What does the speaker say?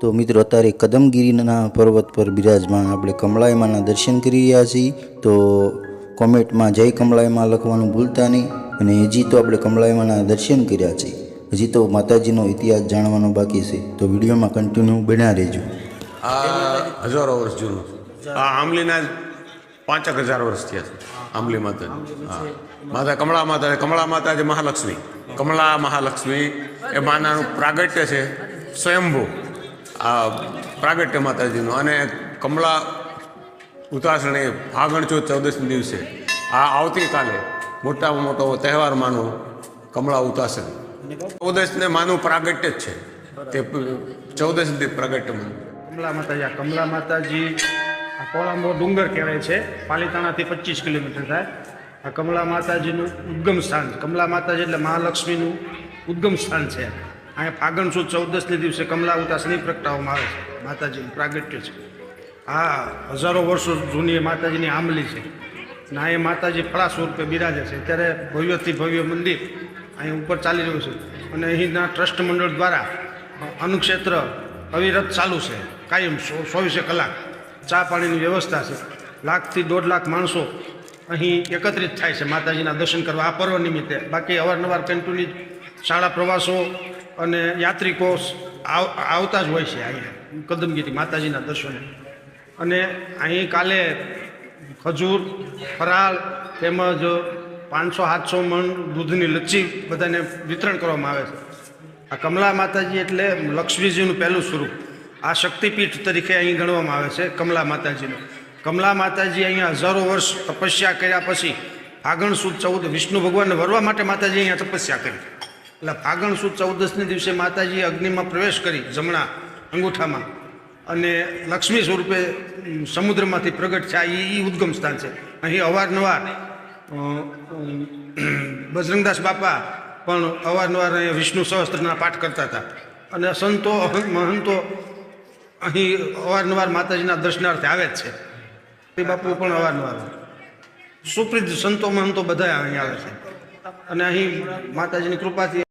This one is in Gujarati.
તો મિત્રો, અત્યારે કદમગીરીના પર્વત પર બિરાજમાન આપણે કમળાઈમાના દર્શન કરી રહ્યા છીએ. તો કોમેન્ટમાં જય કમળાઈમાં લખવાનું ભૂલતા નહીં અને હજી તો આપણે કમળાઈમાના દર્શન કર્યા છે. હજી તો માતાજીનો ઇતિહાસ જાણવાનો બાકી છે. તો વિડીયોમાં કન્ટિન્યુ બન્યા રહેજો. આ હજારો વર્ષ જૂનું. આ આંબલીના પાંચેક હજાર વર્ષ થયા છે. આંબલી માતા માતા કમળા માતા કમળા માતા જે મહાલક્ષ્મી. કમળા મહાલક્ષ્મી એ માનાનું પ્રાગટ્ય છે સ્વયંભૂ. આ પ્રાગટ્ય માતાજીનું અને કમળા ઉતાસણી ફાગણ ચોથ ચૌદસના દિવસે આ આવતીકાલે મોટામાં મોટો તહેવાર માનો કમળા ઉતાસન ચૌદસને માનું પ્રાગટ્ય જ છે. તે ચૌદસ પ્રાગટ્ય માનું. કમલા માતાજી કમલા માતાજી, આ કોળાંબો ડુંગર કહેવાય છે. પાલીતાણાથી પચીસ કિલોમીટર થાય. આ કમલા માતાજીનું ઉદ્ગમ સ્થાન, કમલા માતાજી એટલે મહાલક્ષ્મીનું ઉદ્ગમ સ્થાન છે. અહીંયા ફાગણ સુદ ચૌદસને દિવસે કમલા ઉતાસની પ્રગટાવવામાં આવે છે. માતાજીનું પ્રાગટ્ય છે. આ હજારો વર્ષો જૂની માતાજીની આંબલી છે. આ એ માતાજી ફળા સ્વરૂપે બિરાજે છે. ત્યારે ભવ્યથી ભવ્ય મંદિર અહીં ઉપર ચાલી રહ્યું છે. અને અહીંના ટ્રસ્ટ મંડળ દ્વારા અનુક્ષેત્ર અવિરત ચાલુ છે. કાયમ સો- ચોવીસે કલાક ચા પાણીની વ્યવસ્થા છે. લાખથી દોઢ લાખ માણસો અહીં એકત્રિત થાય છે માતાજીના દર્શન કરવા આ પર્વ નિમિત્તે. બાકી અવારનવાર કન્ટિન્યુ શાળા પ્રવાસો અને યાત્રિકો આવ- આવતા જ હોય છે અહીંયા, કદમગીરી માતાજીના દર્શને. અને અહીં કાલે ખજૂર, ફરાળ તેમજ પાંચસો સાતસો મણ દૂધની લચ્છી બધાને વિતરણ કરવામાં આવે છે. આ કમલા માતાજી એટલે લક્ષ્મીજીનું પહેલું સ્વરૂપ. આ શક્તિપીઠ તરીકે અહીં ગણવામાં આવે છે કમલા માતાજીનું. કમલા માતાજી અહીંયા હજારો વર્ષ તપસ્યા કર્યા પછી આગળ સુદ ચૌદ વિષ્ણુ ભગવાનને વરવા માટે માતાજી અહીંયા તપસ્યા કરી. એટલે ફાગણ સુદ ચૌદસને દિવસે માતાજીએ અગ્નિમાં પ્રવેશ કરી જમણા અંગૂઠામાં. અને લક્ષ્મી સ્વરૂપે સમુદ્રમાંથી પ્રગટ થયા. એ ઉદ્ગમ સ્થાન છે. અહીં અવારનવાર બજરંગદાસ બાપા પણ અવારનવાર અહીંયા વિષ્ણુ સહસ્ત્રના પાઠ કરતા હતા. અને સંતો મહંતો અહીં અવારનવાર માતાજીના દર્શનાર્થે આવે જ છે. બાપુ પણ અવારનવાર સુપ્રિત સંતો, મહંતો બધા અહીં આવે છે. અને અહીં માતાજીની કૃપાથી